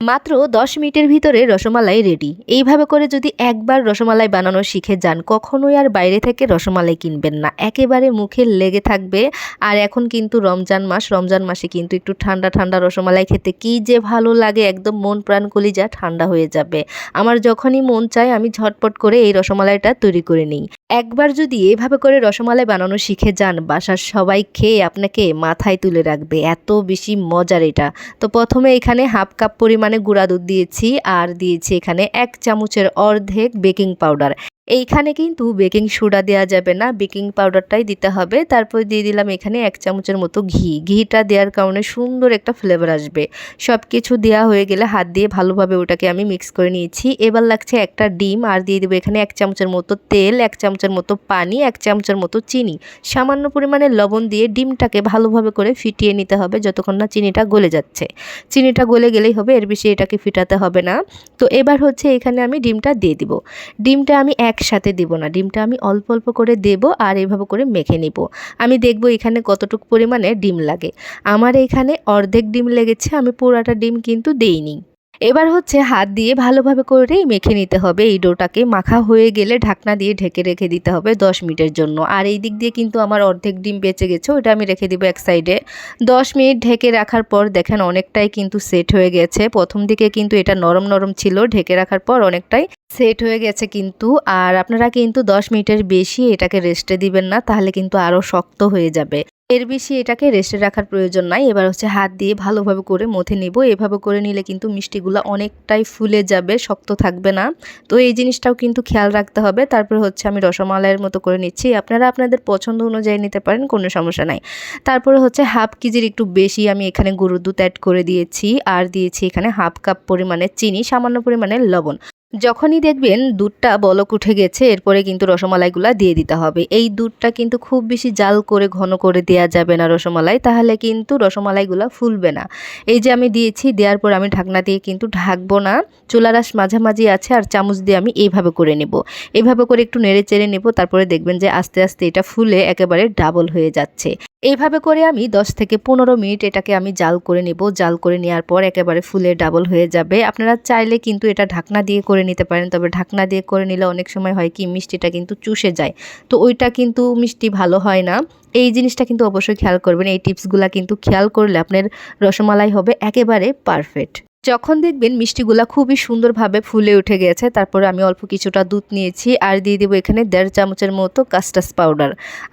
মাত্র দশ মিনিটের ভিতরে রসমালাই রেডি এইভাবে করে যদি একবার রসমালাই বানানো শিখে যান, কখনোই আর বাইরে থেকে রসমালাই কিনবেন না। একেবারে মুখে লেগে থাকবে। আর এখন কিন্তু রমজান মাস, রমজান মাসে কিন্তু একটু ঠান্ডা ঠান্ডা রসমালাই খেতে কী যে ভালো লাগে, একদম মন প্রাণ কলিজা ঠান্ডা হয়ে যাবে। আমার যখনই মন চায়, আমি ঝটপট করে এই রসমালাইটা তৈরি করে নিই। একবার যদি এভাবে করে রসমালাই বানানো শিখে যান, বাসার সবাই খেয়ে আপনাকে মাথায় তুলে রাখবে। এত বেশি মজার এটা। তো প্রথমে এখানে হাফ কাপ পরিমাণে গুঁড়া দুধ দিয়েছি আর দিয়েছি এখানে এক চামচের অর্ধেক বেকিং পাউডার। এইখানে কিন্তু বেকিং সোডা দেওয়া যাবে না। বেকিং পাউডারটাই দিতে হবে। তারপর দিয়ে দিলাম এখানে এক চামচের মতো ঘি। ঘিটা দেওয়ার কারণে সুন্দর একটা ফ্লেভার আসবে। সব কিছু দেওয়া হয়ে গেলে হাত দিয়ে ভালোভাবে ওটাকে আমি মিক্স করে নিয়েছি। এবার লাগছে একটা ডিম। আর দিয়ে দেবো এখানে এক চামচের মতো তেল, এক চামচের মতো পানি, এক চামচের মতো চিনি। সামান্য পরিমাণে লবণ দিয়ে ডিমটাকে ভালোভাবে করে ফিটিয়ে নিতে হবে যতক্ষণ না চিনিটা গলে যাচ্ছে। চিনিটা গলে গেলেই হবে, এর বেশি এটাকে ফিটাতে হবে না। তো এবার হচ্ছে এখানে আমি ডিমটা দিয়ে দিব। ডিমটা আমি একসাথে দিব না। ডিমটা আমি অল্প অল্প করে দেব আর এভাবে করে মেখে নিব। আমি দেখব এখানে কতটুকু পরিমাণে ডিম লাগে। আমার এখানে অর্ধেক ডিম লেগেছে, আমি পুরাটা ডিম কিন্তু দেইনি। এবার হচ্ছে হাত দিয়ে ভালোভাবে করেই মেখে নিতে হবে। এই ডোটাকে মাখা হয়ে গেলে ঢাকনা দিয়ে ঢেকে রেখে দিতে হবে দশ মিনিটের জন্য। আর এই দিক দিয়ে কিন্তু আমার অর্ধেক ডিম বেঁচে গেছে, ওটা আমি রেখে দিব এক সাইডে। দশ মিনিট ঢেকে রাখার পর দেখেন অনেকটাই কিন্তু সেট হয়ে গেছে। প্রথম দিকে কিন্তু এটা নরম নরম ছিল, ঢেকে রাখার পর অনেকটাই সেট হয়ে গেছে কিন্তু। আর আপনারা কিন্তু দশ মিনিটের বেশি এটাকে রেস্টে দিবেন না, তাহলে কিন্তু আরও শক্ত হয়ে যাবে। এর বেশি এটাকে রেস্টে রাখার প্রয়োজন নাই। এবার হচ্ছে হাত দিয়ে ভালোভাবে করে মথে নেব। এভাবে করে নিলে কিন্তু মিষ্টিগুলো অনেকটাই ফুলে যাবে, শক্ত থাকবে না। তো এই জিনিসটাও কিন্তু খেয়াল রাখতে হবে। তারপরে হচ্ছে আমি রসমালাইয়ের মতো করে নিচ্ছি। আপনারা আপনাদের পছন্দ অনুযায়ী নিতে পারেন, কোনো সমস্যা নাই। তারপরে হচ্ছে হাফ কেজির একটু বেশি আমি এখানে গরুর দুধ অ্যাড করে দিয়েছি। আর দিয়েছি এখানে হাফ কাপ পরিমাণে চিনি, সামান্য পরিমাণে লবণ। যখনই দেখবেন দুধটা বলক উঠে গেছে, এরপরে কিন্তু রসমালাইগুলা দিয়ে দিতে হবে। এই দুধটা কিন্তু খুব বেশি জাল করে, ঘন করে দেওয়া যাবে না রসমালাই, তাহলে কিন্তু রসমালাইগুলো ফুলবে না। এই যে আমি দিয়েছি, দেওয়ার পর আমি ঢাকনা দিয়ে কিন্তু ঢাকবো না। চুলারাস মাঝামাঝি আছে, আর চামচ দিয়ে আমি এইভাবে করে নেব। এইভাবে করে একটু নেড়ে চেড়ে নেব, তারপরে দেখবেন যে আস্তে আস্তে এটা ফুলে একেবারে ডাবল হয়ে যাচ্ছে। এইভাবে করে আমি 10 থেকে পনেরো মিনিট এটাকে আমি জাল করে নেব। জাল করে নেওয়ার পর একেবারে ফুলে ডাবল হয়ে যাবে। আপনারা চাইলে কিন্তু এটা ঢাকনা দিয়ে করে নিতে পারেন। তবে ঢাকনা দিয়ে করে নিলে অনেক সময় হয় কি, মিষ্টিটা কিন্তু চুষে যায়। তো ওইটা কিন্তু মিষ্টি ভালো হয় না। এই জিনিসটা কিন্তু অবশ্যই খেয়াল করবেন। এই টিপসগুলা কিন্তু খেয়াল করলে আপনার রসমালাই হবে একেবারে পারফেক্ট যখন দেখবেন মিষ্টিগুলা খুবই সুন্দরভাবে ফুলে উঠে গেছে, তারপরে আমি অল্প কিছুটা দুধ নিয়েছি আর দিয়ে দেবো এখানে দেড় চামচের মতো কাস্টাস পাউডার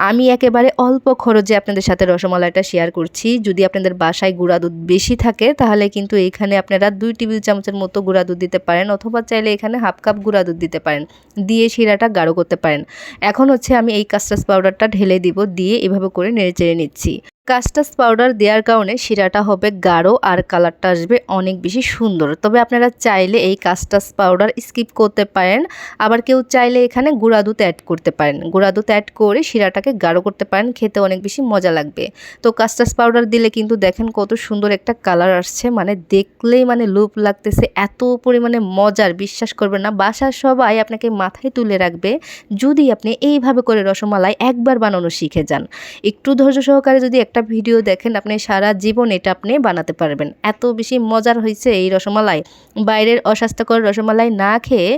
আমি একেবারে অল্প খরচে আপনাদের সাথে রসমালাইটা শেয়ার করছি। যদি আপনাদের বাসায় গুঁড়া দুধ বেশি থাকে, তাহলে কিন্তু এইখানে আপনারা দুই টেবিল চামচের মতো গুঁড়া দুধ দিতে পারেন অথবা চাইলে এখানে হাফ কাপ গুঁড়া দুধ দিতে পারেন, দিয়ে শিরাটা গাঢ় করতে পারেন। এখন হচ্ছে আমি এই কাস্টাস পাউডারটা ঢেলে দিব, দিয়ে এভাবে করে নেড়ে চেড়ে নিচ্ছি। কাস্টাস পাউডার দেওয়ার কারণে শিরাটা হবে গাঢ় আর কালারটা আসবে অনেক বেশি সুন্দর। তবে আপনারা চাইলে এই কাস্টাস পাউডার স্কিপ করতে পারেন। আবার কেউ চাইলে এখানে গুঁড়া দুধ অ্যাড করতে পারেন। গুঁড়া দুধ অ্যাড করে শিরাটাকে গাঢ় করতে পারেন, খেতে অনেক বেশি মজা লাগবে। তো কাস্টাস পাউডার দিলে কিন্তু দেখেন কত সুন্দর একটা কালার আসছে। মানে দেখলেই মানে লুপ লাগতেছে, এত পরিমাণে মজার, বিশ্বাস করবেন না। বাসার সবাই আপনাকে মাথায় তুলে রাখবে, যদি আপনি এইভাবে করে রসমালাই একবার বানানো শিখে যান। একটু ধৈর্য সহকারে যদি একটা ভিডিও দেখেন, আপনি সারা জীবন এটা আপনি বানাতে পারবেন। এত বেশি মজার হয়েছে এই রসমালাই। বাইরের অস্বাস্থ্যকর রসমালাই না খেয়ে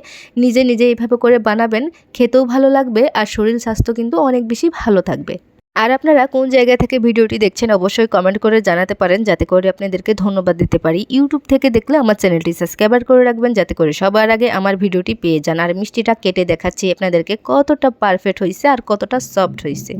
নিজে নিজে এইভাবে করে বানাবেন, খেতেও ভালো লাগবে আর শরীর স্বাস্থ্য কিন্তু অনেক বেশি ভালো থাকবে। আর আপনারা কোন জায়গা থেকে ভিডিওটি দেখছেন অবশ্যই কমেন্ট করে জানাতে পারেন, যাতে করে আপনাদেরকে ধন্যবাদ দিতে পারি। ইউটিউব থেকে দেখলে আমার চ্যানেলটি সাবস্ক্রাইবার করে রাখবেন, যাতে করে সবার আগে আমার ভিডিওটি পেয়ে যান। আর মিষ্টিটা কেটে দেখাচ্ছি, আপনাদেরকে কতটা পারফেক্ট হয়েছে আর কতটা সফট হয়েছে